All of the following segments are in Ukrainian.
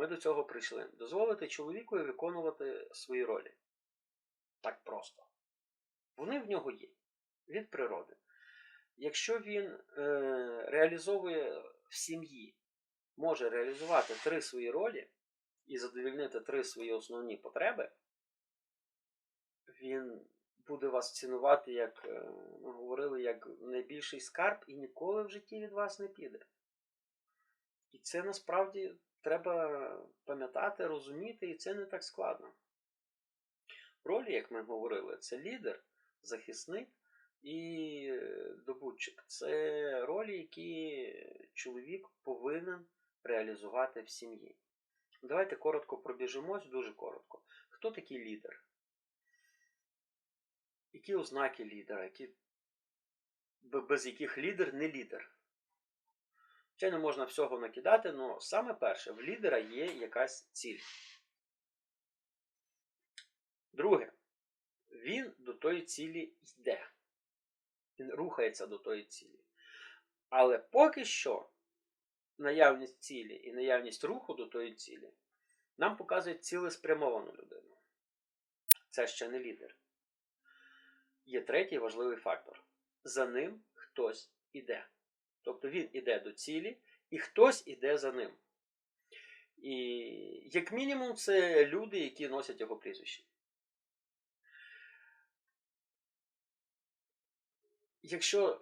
ми до цього прийшли? Дозволити чоловікові виконувати свої ролі. Так просто. Вони в нього є від природи. Якщо він е, реалізовує в сім'ї, може реалізувати три свої ролі і задовільнити три свої основні потреби, він буде вас цінувати, як е, ми говорили, як найбільший скарб і ніколи в житті від вас не піде. І це насправді треба пам'ятати, розуміти, і це не так складно. Ролі, як ми говорили, це лідер, захисник і е, добутчик. Це ролі, які чоловік повинен реалізувати в сім'ї. Давайте коротко пробіжимось, дуже коротко. Хто такий лідер? Які ознаки лідера, які, без яких лідер не лідер? Звичайно, можна всього накидати, але саме перше, в лідера є якась ціль. Друге, він до тої цілі йде. Він рухається до тої цілі. Але поки що наявність цілі і наявність руху до тої цілі нам показують цілеспрямовану людину. Це ще не лідер. Є третій важливий фактор. За ним хтось іде. Тобто він іде до цілі, і хтось іде за ним. І як мінімум, це люди, які носять його прізвище. Якщо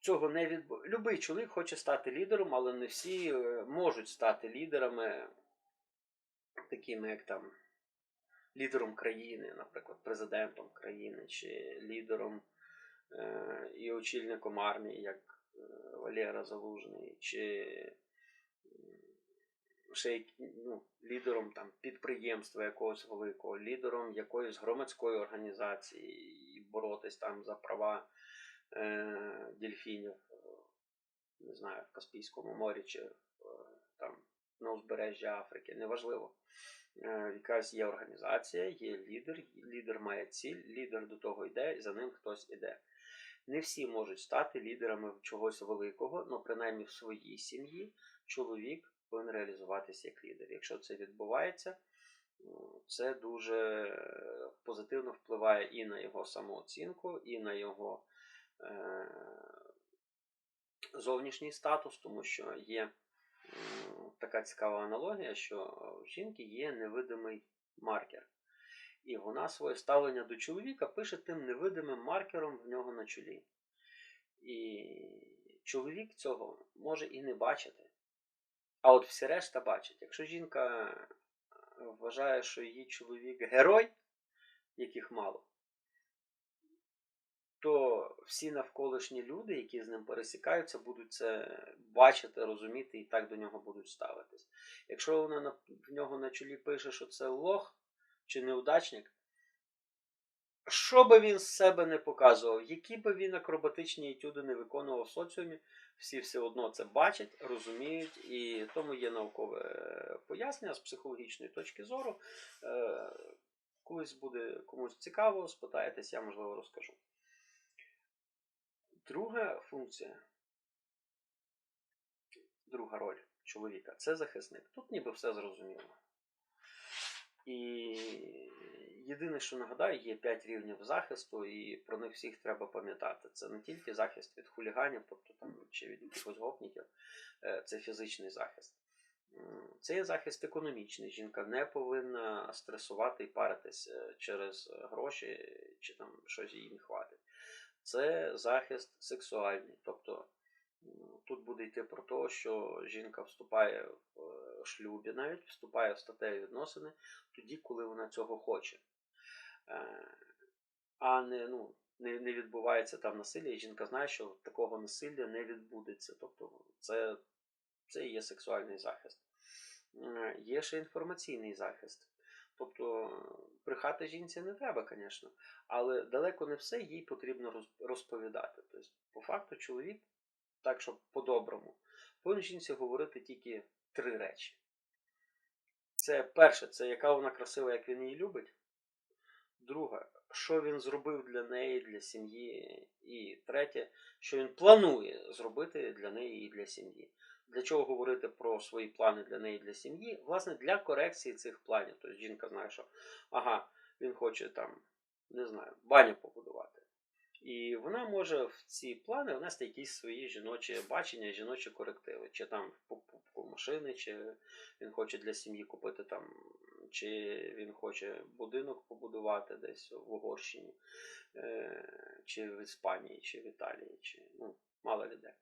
цього не відбувається, любий чоловік хоче стати лідером, але не всі е, можуть стати лідерами, такими як там лідером країни, наприклад, президентом країни, чи лідером і очільником армії, як е, Валера Залужний, чи ще ну, лідером там, підприємства якогось великого, лідером якоїсь громадської організації і боротись там за права е, дельфінів, е, не знаю, в Каспійському морі чи е, там на узбережжі Африки, неважливо. Е, якась є організація, є лідер, лідер має ціль, лідер до того йде, і за ним хтось іде. Не всі можуть стати лідерами чогось великого, але принаймні в своїй сім'ї чоловік повинен реалізуватися як лідер. Якщо це відбувається, ну, це дуже е, позитивно впливає і на його самооцінку, і на його е, зовнішній статус, тому що є така цікава аналогія, що в жінки є невидимий маркер. І вона своє ставлення до чоловіка пише тим невидимим маркером в нього на чолі. І чоловік цього може і не бачити. А от всі решта бачать. Якщо жінка вважає, що її чоловік герой, яких мало, то всі навколишні люди, які з ним пересікаються, будуть це бачити, розуміти і так до нього будуть ставитись. Якщо вона в нього на чолі пише, що це лох чи неудачник, що би він з себе не показував, які би він акробатичні етюди не виконував в соціумі, всі все одно це бачать, розуміють, і тому є наукове пояснення з психологічної точки зору. Е, Колись буде комусь цікаво, спитаєтесь, я можливо розкажу. Друга функція, друга роль чоловіка це захисник. Тут ніби все зрозуміло. І єдине, що нагадаю, є 5 рівнів захисту, і про них всіх треба пам'ятати. Це не тільки захист від хуліганів, тобто там чи від якихось гопників, е, це фізичний захист. Це є захист економічний. Жінка не повинна стресувати і паритись е, через гроші, чи там щось їй не хватить. Це захист сексуальний. Тобто тут буде йти про те, що жінка вступає шлюбі, навіть вступає в статеві відносини тоді, коли вона цього хоче. Е, А не, ну, не, не відбувається там насилля, і жінка знає, що такого насилля не відбудеться. Тобто це, це і є сексуальний захист. Е, Є ще інформаційний захист. Тобто брехати жінці не треба, звісно, але далеко не все їй потрібно розповідати. Тобто, по факту, чоловік, так щоб по-доброму, повинен жінці говорити тільки три речі. Це перше, це яка вона красива, як він її любить. Друге, що він зробив для неї, для сім'ї. І третє, що він планує зробити для неї і для сім'ї. Для чого говорити про свої плани для неї, для сім'ї? Власне, для корекції цих планів. Тобто жінка знає, що ага, він хоче там, не знаю, баню побудувати. І вона може в ці плани внести якісь свої жіночі бачення, жіночі корективи. Чи там покупку машини, чи він хоче для сім'ї купити там, чи він хоче будинок побудувати десь в Угорщині, е, чи в Іспанії, чи в Італії, чи ну, мало людей.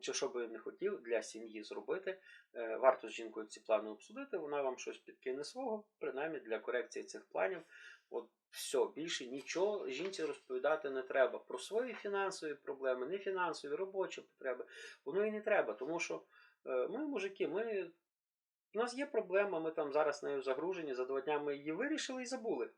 Чи що би не хотів для сім'ї зробити, е, варто з жінкою ці плани обсудити, вона вам щось підкине свого, принаймні для корекції цих планів. От все, більше нічого жінці розповідати не треба. Про свої фінансові проблеми, не фінансові, робочі потреби. Воно і не треба, тому що е, ми, мужики, ми, у нас є проблема, ми там зараз нею загружені, за два дня ми її вирішили і забули.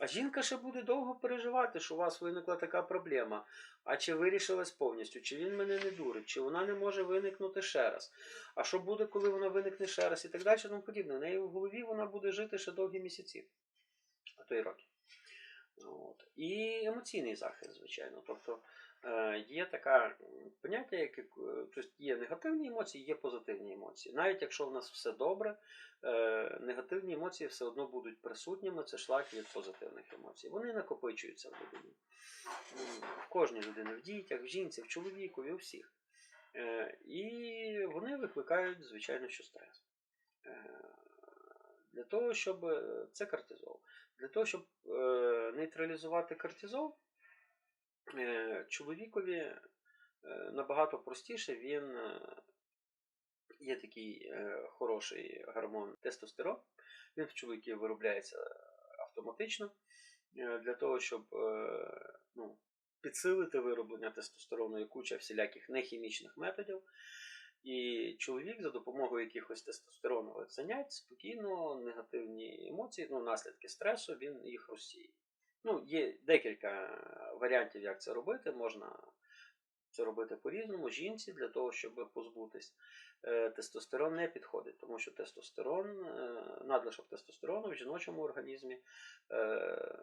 А жінка ще буде довго переживати, що у вас виникла така проблема. А чи вирішилась повністю, чи він мене не дурить, чи вона не може виникнути ще раз. А що буде, коли вона виникне ще раз і так далі, тому подібне. В неї в голові вона буде жити ще довгі місяці, а то й роки. От. І емоційний захист, звичайно. Тобто є таке поняття, як е, тобто є негативні емоції, є позитивні емоції. Навіть якщо в нас все добре, е, негативні емоції все одно будуть присутніми, це шлак від позитивних емоцій. Вони накопичуються в людині. В кожній людині, в дітях, в жінці, в чоловікові, у всіх. Е, І вони викликають, звичайно, що стрес. Е, Для того, щоб е, це кортизол. Для того, щоб е, нейтралізувати кортизол, е, чоловікові е, набагато простіше він е, є такий е, хороший гормон тестостерон. Він в чоловіків виробляється автоматично е, для того, щоб е, ну, підсилити вироблення тестостерону є куча всіляких нехімічних методів. І чоловік за допомогою якихось тестостеронових занять спокійно негативні емоції, ну, наслідки стресу, він їх розсіє. Ну, є декілька варіантів, як це робити. Можна це робити по-різному. Жінці для того, щоб позбутись. Е, Тестостерон не підходить, тому що тестостерон, е, надлишок тестостерону в жіночому організмі е,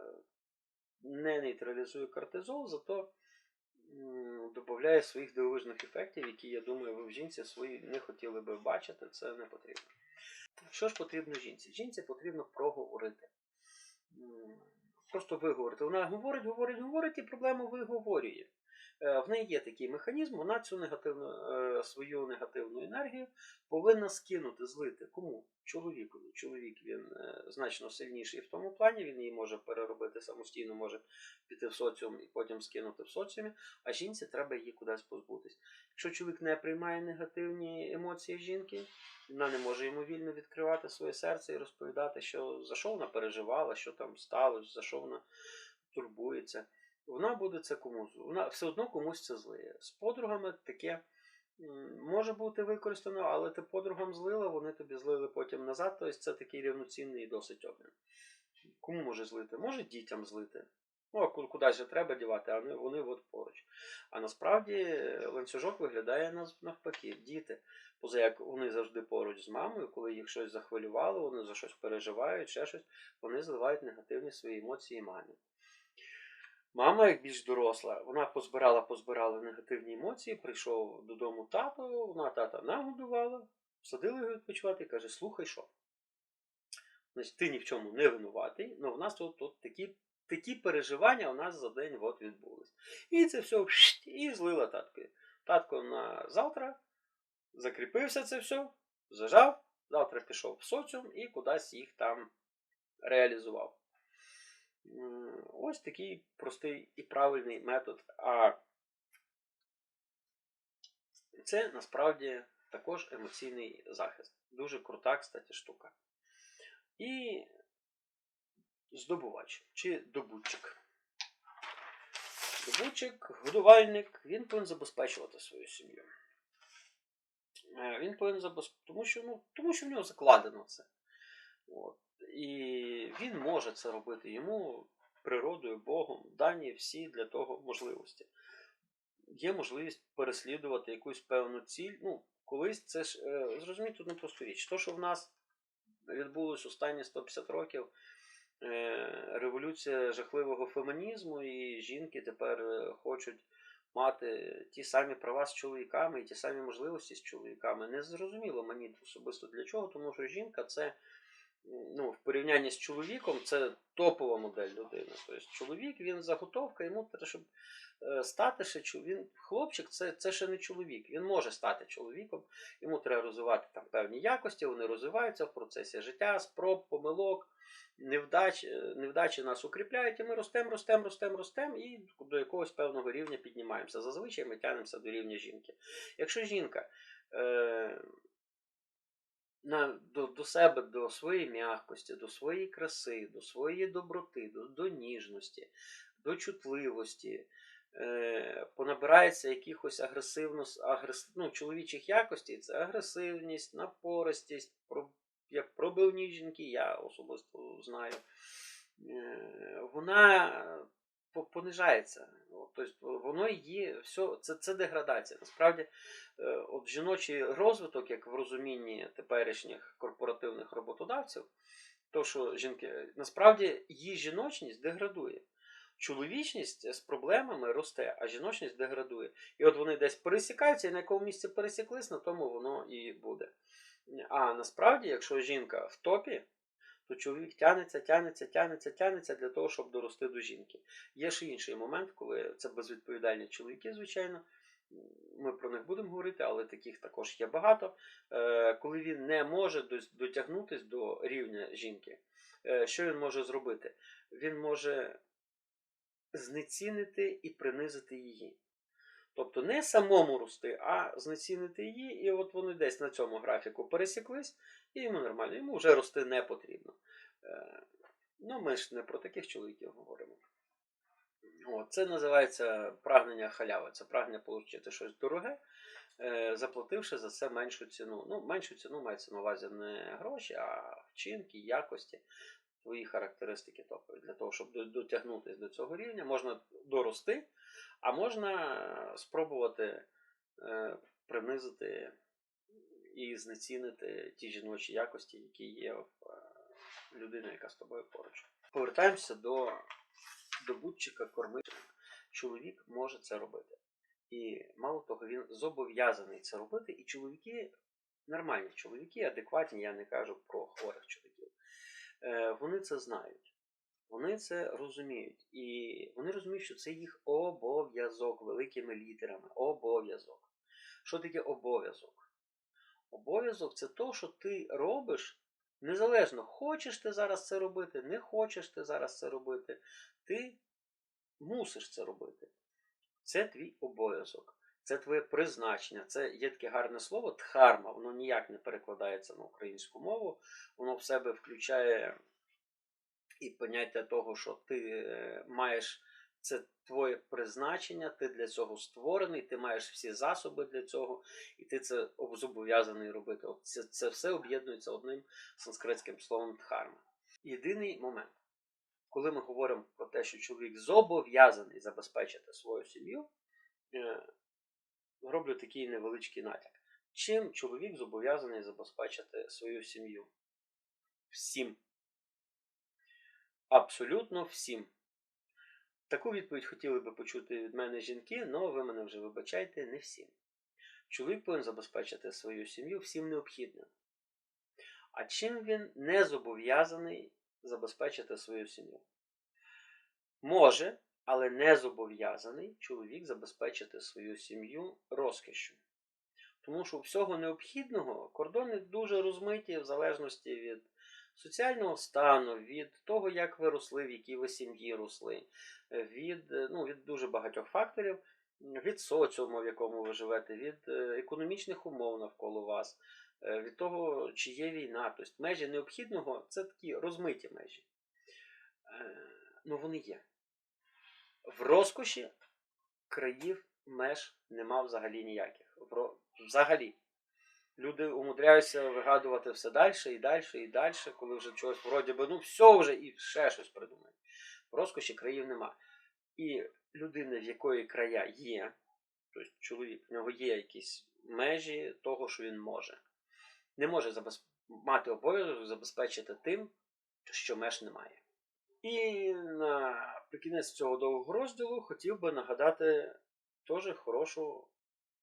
не нейтралізує кортизол, зато додає своїх дивовижних ефектів, які, я думаю, ви в жінці свої не хотіли би бачити, це не потрібно. Що ж потрібно жінці? Жінці потрібно проговорити. Просто виговорити. Вона говорить, говорить, говорить і проблему виговорює. Е, В неї є такий механізм, вона цю негативну, е, свою негативну енергію повинна скинути, злити. Кому? Чоловікові. Чоловік він е, значно сильніший в тому плані, він її може переробити самостійно, може піти в соціум і потім скинути в соціумі, а жінці треба її кудись позбутись. Якщо чоловік не приймає негативні емоції жінки, вона не може йому вільно відкривати своє серце і розповідати, що за що вона переживала, що там сталося, за що вона турбується. Вона буде це комусь, вона все одно комусь це злиє. З подругами таке може бути використано, але ти подругам злила, вони тобі злили потім назад. Тобто це такий рівноцінний досить обмін. Кому може злити? Може дітям злити. Ну, а ку- кудись же треба дівати, а вони, вони от поруч. А насправді е, ланцюжок виглядає навпаки. Діти, поза як вони завжди поруч з мамою, коли їх щось захвилювало, вони за щось переживають, ще щось, вони зливають негативні свої емоції мамі. Мама, як більш доросла, вона позбирала, позбирала негативні емоції, прийшов додому тато, вона тата нагодувала, садила його відпочивати і каже: слухай що. Значить, ти ні в чому не винуватий, але в нас тут, тут такі, такі переживання у нас за день от відбулись. І це все і злила таткові. Татко на завтра закріпився це все, зажав, завтра пішов в соціум і кудись їх там реалізував. Ось такий простий і правильний метод. А це насправді також емоційний захист. Дуже крута, кстати, штука. І здобувач чи добутчик. Добутчик, годувальник, він повинен забезпечувати свою сім'ю. Е, Він повинен забезпечити, тому що, ну, тому що в нього закладено це. От. І він може це робити. Йому природою, Богом дані всі для того можливості. Є можливість переслідувати якусь певну ціль. Ну, колись це ж е, зрозумійте одну просту річ. То, що в нас відбулось останні 150 років, е, революція жахливого фемінізму, і жінки тепер е, хочуть мати ті самі права з чоловіками і ті самі можливості з чоловіками. Не зрозуміло мені особисто для чого, тому що жінка це ну, в порівнянні з чоловіком це топова модель людини. Тобто чоловік він заготовка, йому треба, щоб е, стати ще він хлопчик, це, це ще не чоловік. Він може стати чоловіком, йому треба розвивати там певні якості, вони розвиваються в процесі життя, спроб, помилок. Невдач, е, невдачі нас укріпляють, і ми ростемо, ростемо, ростемо, ростемо і до якогось певного рівня піднімаємося. Зазвичай ми тягнемося до рівня жінки. Якщо жінка е, на, до, до себе, до своєї м'якості, до своєї краси, до своєї доброти, до, до ніжності, до чутливості, е, понабирається якихось агресивно, агрес, ну, чоловічих якостей, це агресивність, напористість, про, як пробивні жінки, я особисто знаю, е, вона понижається. Тобто воно її все, це, це деградація. Насправді, е, от жіночий розвиток, як в розумінні теперішніх корпоративних роботодавців, то що жінки, насправді її жіночність деградує. Чоловічність з проблемами росте, а жіночність деградує. І от вони десь пересікаються, і на якому місці пересіклись, на тому воно і буде. А насправді, якщо жінка в топі, то чоловік тянеться, тянеться, тянеться, тянеться для того, щоб дорости до жінки. Є ще інший момент, коли це безвідповідальні чоловіки, звичайно. Ми про них будемо говорити, але таких також є багато. Е, Коли він не може дотягнутись до рівня жінки, е, що він може зробити? Він може знецінити і принизити її. Тобто не самому рости, а знецінити її, і от вони десь на цьому графіку пересіклись, і йому нормально, йому вже рости не потрібно. Е, Ну, ми ж не про таких чоловіків говоримо. От, це називається прагнення халяви. Це прагнення отримати щось дороге, е, заплативши за це меншу ціну. Ну, меншу ціну мається на увазі не гроші, а вчинки, якості, свої характеристики топові. Для того, щоб дотягнутися до цього рівня, можна дорости, а можна спробувати е, принизити і знецінити ті жіночі якості, які є в е, людини, яка з тобою поруч. Повертаємося до добутчика кормителя. Чоловік може це робити. І мало того, він зобов'язаний це робити. І чоловіки нормальні, чоловіки адекватні, я не кажу про хворих чоловіків. Е, Вони це знають. Вони це розуміють. І вони розуміють, що це їх обов'язок великими літерами. Обов'язок. Що таке обов'язок? Обов'язок це то, що ти робиш незалежно, хочеш ти зараз це робити, не хочеш ти зараз це робити. Ти мусиш це робити. Це твій обов'язок. Це твоє призначення. Це є таке гарне слово дхарма. Воно ніяк не перекладається на українську мову. Воно в себе включає і поняття того, що ти е, маєш це твоє призначення, ти для цього створений, ти маєш всі засоби для цього, і ти це зобов'язаний робити. Це, це все об'єднується одним санскритським словом дхарма. Єдиний момент, коли ми говоримо про те, що чоловік зобов'язаний забезпечити свою сім'ю, е, роблю такий невеличкий натяк. Чим чоловік зобов'язаний забезпечити свою сім'ю? Всім. Абсолютно всім. Таку відповідь хотіли би почути від мене жінки, але ви мене вже вибачайте, не всім. Чоловік повинен забезпечити свою сім'ю всім необхідним. А чим він не зобов'язаний забезпечити свою сім'ю? Може, але не зобов'язаний чоловік забезпечити свою сім'ю розкішю. Тому що всього необхідного кордони дуже розмиті в залежності від соціального стану, від того, як ви росли, в якій ви сім'ї росли, від, ну, від дуже багатьох факторів, від соціуму, в якому ви живете, від е, економічних умов навколо вас, е, від того, чи є війна. Тобто межі необхідного це такі розмиті межі. Е, Ну, вони є. В розкоші країв меж нема взагалі ніяких. Взагалі. Люди умудряються вигадувати все далі і далі і далі, коли вже чогось вроді би, ну все вже і ще щось придумають. В розкоші країв нема. І людина, в якої края є, тобто чоловік, в нього є якісь межі того, що він може. Не може забез... мати обов'язок забезпечити тим, що меж немає. І наприкінець цього довгого розділу хотів би нагадати теж хорошу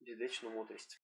дідичну мудрість.